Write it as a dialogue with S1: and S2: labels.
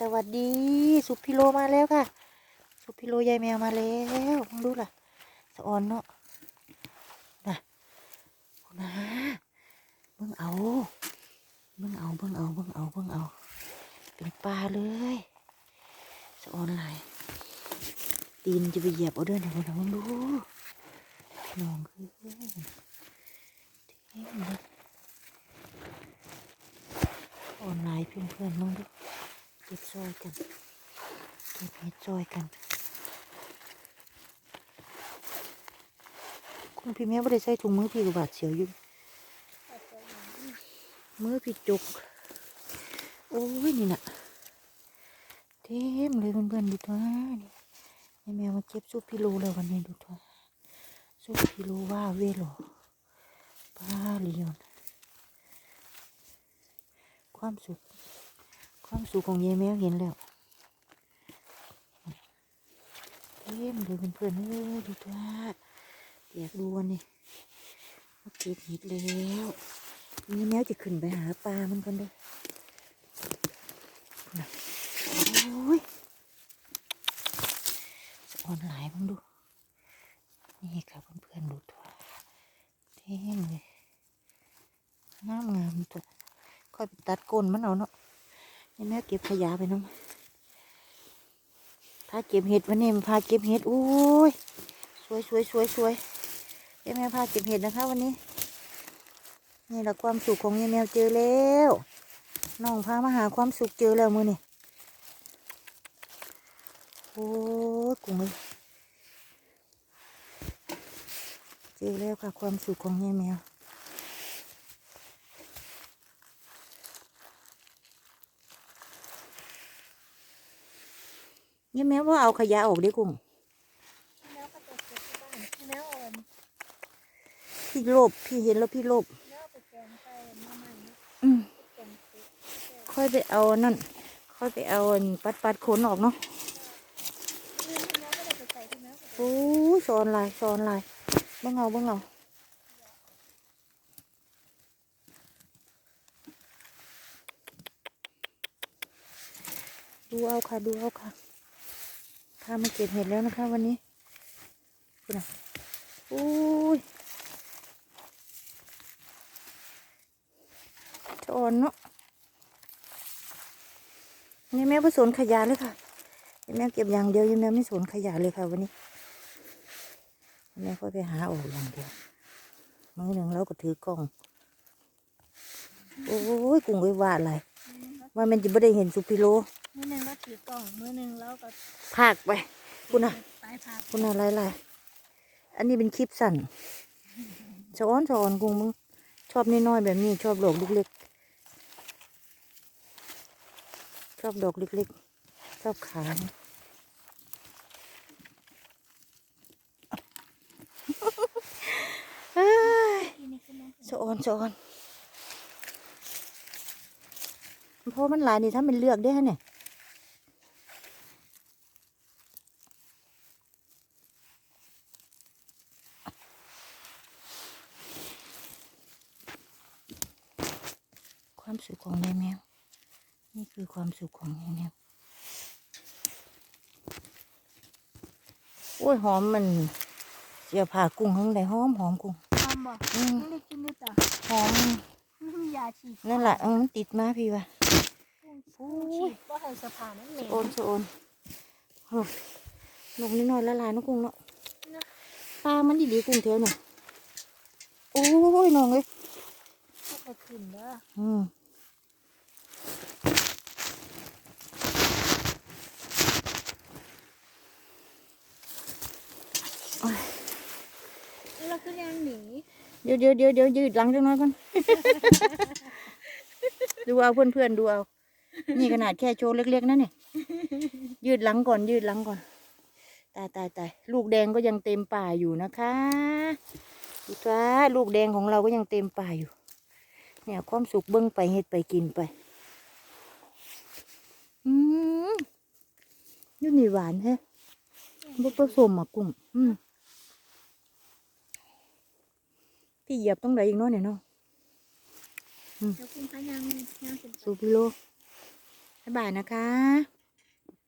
S1: สวัสดี สุพิโลมาแล้วค่ะ สุพิโลยายแมวมาแล้วมึงดูล่ะสะออนเนาะนะนะเบิ่งเอาเบิ่งเอาเบิ่งเอาเบิ่งเอาเบิ่งเอา เป็นปลาเลยสะออนหลตีนจะไปเหยียบเอาเด้อเดี๋ยวนะมึงดูน้องคือเท่งออนไลน์เพื่อนๆมึงดู เก็บซอยกัน เก็บเห็ดซอยกัน คุณพี่แม่ไม่ได้ใส่ถุงมือพี่กบบาดเสียวอยู่ มือพี่จุก โอ้ยนี่น่ะ เต็มเลยเพื่อนๆดูตัวนี่แมวมาเก็บซุปพิโลแล้ววันนี้ดูตัวซุปพิโลว่าเวโลปลาเลียนความสุข ความสุขของยายแมวเห็นแล้วเต็มเลยเพื่อนๆเอ้ยดูตัวอยกดูวันนี้มาเก็บเห็ดแล้วยายแมวจะขึ้นไปหาปลามันกันเด้อโอ้ยสะออนหลายมึงดู นี่ค่ะเพื่อนๆดูตัวเท่งเลยงามงามๆตัวค่อยไปตัดก้นมันเอาเนาะ นี่แม่เก็บขยะไปน้องพาเก็บเห็ดวันนี้มันพาเก็บเห็ดโอ้ยสวยสวยสวยสวยยแมวพาเก็บเห็ดนะคะ วันนี้ นี่แหละความสุขของยายแมวเจอแล้วน้องพามาหาความสุขเจอแล้วมือนี่โอ้ยกุ้งเลยเจอแล้วค่ะความสุขของยายแมว ยายแมวว่าเอาขยะออกดิกุ้ง
S2: แล้วก็จะเก็บที่บ้านแล้วเอาอัน
S1: พี่โลบพี่เห็นแล้วพี่โลบ
S2: แล้วเอาไปแกงใส่มาใหม่นะ
S1: อืม
S2: แกงเสร็จ
S1: ค่อยไปเอานั่น ค่อยไปเอาอันปัดปัดขนออกเนาะ
S2: แล้วก็ได้ไปใส่ที่แล้วก็
S1: โอ้ยสอนลายสอนลายเบิ่งเอาเบิ่งเอาดูเอาค่ะ ดูเอาค่ะ พามาเก็บเห็ดแล้วนะคะ วันนี้คุณน่ะโอ้ยสอนเนาะนี่แม่ผสนขยะเลยค่ะนี่แม่เก็บอย่างเดียวยังแม่ไม่สนขยะเลยค่ะวันนี้แม่ก็ไปหาออกอย่างเดียวมือหนึ่งเราก็ถือกล้อง โอ้ยกุ้งไว้ว่าอะไร ว่ามันจะไม่ได้เห็นสุพิโล
S2: มือหนึ่งเราถือกล่องมือหนึ่งเราก็
S1: ภาคไปคุณน่ะ
S2: ตายผัก
S1: คุณอะไรอะไรอันนี้เป็นคลิปสั้นสอนสอนกุ้งมึงชอบน้อยๆแบบนี้ ชอบดอกเล็กๆชอบดอกเล็กๆชอบขาเนี่ยเอ้ย
S2: ที่นี่คือมัน
S1: สะออนสะออน เพราะมันหลายนี่ถ้ามันเลือกได้ฮะเนี่ยความสุขของยายแมว นี่คือความสุขของยายแมว โอ้ยหอมมันเสียผ่ากุ้งข้างในหอมหอมกุ้ง
S2: ทำบ่
S1: อืม
S2: ไม่ได้กินด้วยจ้ะ
S1: หอม
S2: ไม่มียา ฉีด
S1: นั่นแหละเออมันติดมาพี่วะ
S2: ฉีดว่าให้สะพานนั่นเหม็น
S1: โอนสะโอนโอ้นกนิดหน่อยละลายนกกุ้งเนาะปลามันดีดีๆกุ้งเทียวเนี่ยโอ้ยน้องเอ้ย
S2: ถ้าไปขึ้นเด้อ
S1: อืม
S2: แล้วก็ยังหนี
S1: เดี๋ยวเดี๋ยวเดี๋ยวเดี๋ยวยืดหลังจังน้อยก่อน ดูเอาเพื่อนเพื่อนๆดูเอา นี่ขนาดแค่โชว์เล็กๆนะเนี่ย ยืดหลังก่อนยืดหลังก่อน ตายตายตายลูกแดงก็ยังเต็มป่าอยู่นะคะดูจ้าลูกแดงของเราก็ยังเต็มป่าอยู่ เนี่ยความสุขเบิ้งไปเฮ็ดไปกินไป อืมอยูนี่หวานแฮะบ่ผสมอะกุ้งอืม พี่เหยียบต้องไหนอีกเนาะเนี่ยเนาะ
S2: เดี๋ยวคุณพยังยังสิ
S1: สูพิโลบ๊ายบายนะคะ